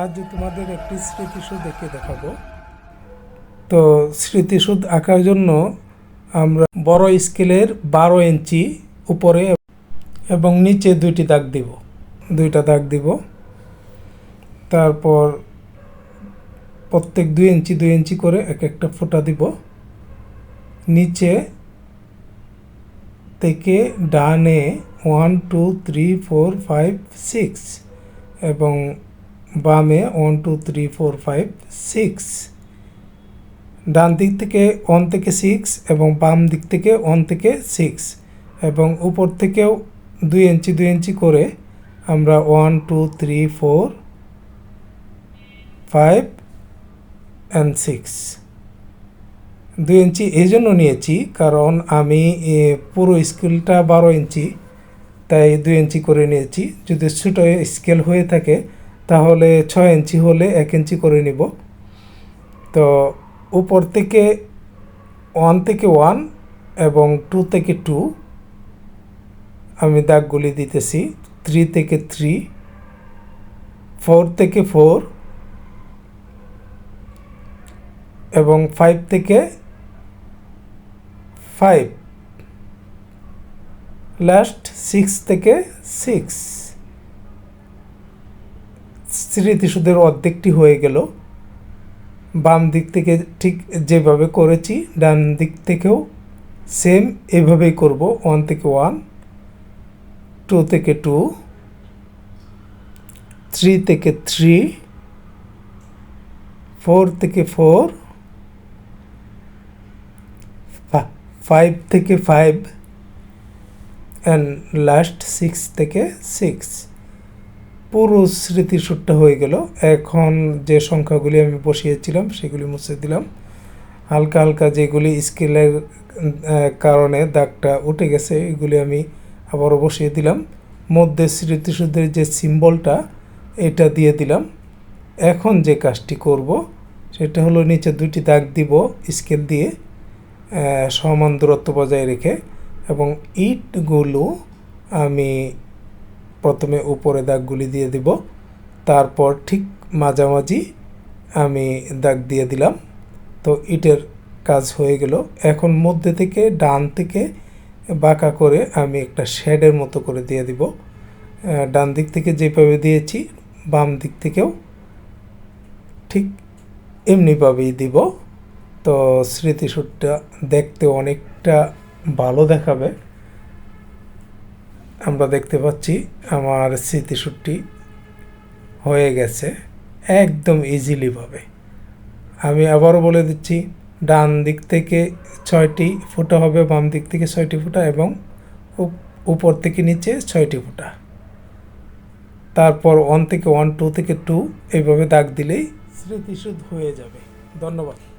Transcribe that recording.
আজ তোমাদের একটি স্মৃতিসুদ এঁকে দেখাবো। তো স্মৃতিসুদ আঁকার জন্য আমরা বড় স্কেলের বারো ইঞ্চি উপরে এবং নিচে দুইটি দাগ দিব। দুইটা দাগ দিব। তারপর প্রত্যেক দুই ইঞ্চি দুই ইঞ্চি করে এক একটা ফোঁটা দিব। নিচে থেকে ডানে one two three four five six এবং বামে one two three four five six ডান দিক থেকে ওয়ান থেকে সিক্স এবং বাম দিক থেকে ওয়ান থেকে সিক্স এবং উপর থেকেও দুই ইঞ্চি দুই ইঞ্চি করে আমরা one two three four five and six দুই ইঞ্চি এই জন্য নিয়েছি কারণ আমি পুরো স্কেলটা বারো ইঞ্চি, তাই দুই ইঞ্চি করে নিয়েছি। যদি ছোটো স্কেল হয়ে থাকে তাহলে ছয় ইঞ্চি হলে এক ইঞ্চি করে নিব। তো উপর থেকে ওয়ান থেকে ওয়ান এবং টু থেকে টু আমি দাগগুলি দিতেছি। থ্রি থেকে থ্রি ফোর থেকে ফোর এবং ফাইভ থেকে ফাইভ লাস্ট সিক্স থেকে সিক্স স্মৃতিসুদের অর্ধেকটি হয়ে গেল। বাম দিক থেকে ঠিক যেভাবে করেছি, ডান দিক থেকেও সেম এভাবেই করব ওয়ান থেকে ওয়ান টু থেকে টু থ্রি থেকে থ্রি ফোর থেকে ফোর ফাইভ থেকে ফাইভ অ্যান্ড লাস্ট সিক্স থেকে সিক্স পুরো স্মৃতিসুরটা হয়ে গেল। এখন যে সংখ্যাগুলি আমি বসিয়েছিলাম, সেগুলি মুছে দিলাম। হালকা হালকা যেগুলি স্কেলের কারণে দাগটা উঠে গেছে, এগুলি আমি আবারও বসিয়ে দিলাম। মধ্যে স্মৃতিসুদের যে সিম্বলটা, এটা দিয়ে দিলাম। এখন যে কাজটি করব, সেটা হলো নিচে দুটি দাগ দিব স্কেল দিয়ে সমান দূরত্ব বজায় রেখে, এবং ইটগুলো আমি প্রথমে উপরে দাগগুলি দিয়ে দিব। তারপর ঠিক মাঝামাঝি আমি দাগ দিয়ে দিলাম। তো ইটের কাজ হয়ে গেল। এখন মধ্যে থেকে ডান থেকে বাঁকা করে আমি একটা শেডের মতো করে দিয়ে দিব। ডান দিক থেকে যেভাবে দিয়েছি, বাম দিক থেকেও ঠিক এমনিভাবেই দিব। তো স্মৃতিসুরটা দেখতে অনেকটা ভালো দেখাবে। আমরা দেখতে পাচ্ছি আমার স্মৃতিসুরটি হয়ে গেছে একদম ইজিলিভাবে আমি আবারও বলে দিচ্ছি, ডান দিক থেকে ছয়টি ফুটা হবে, বাম দিক থেকে ছয়টি ফুটা এবং উপ- উপর থেকে নিচে ছয়টি ফুটা। তারপর ওয়ান থেকে ওয়ান টু থেকে টু এইভাবে দাগ দিলেই স্মৃতিসুদ হয়ে যাবে। ধন্যবাদ।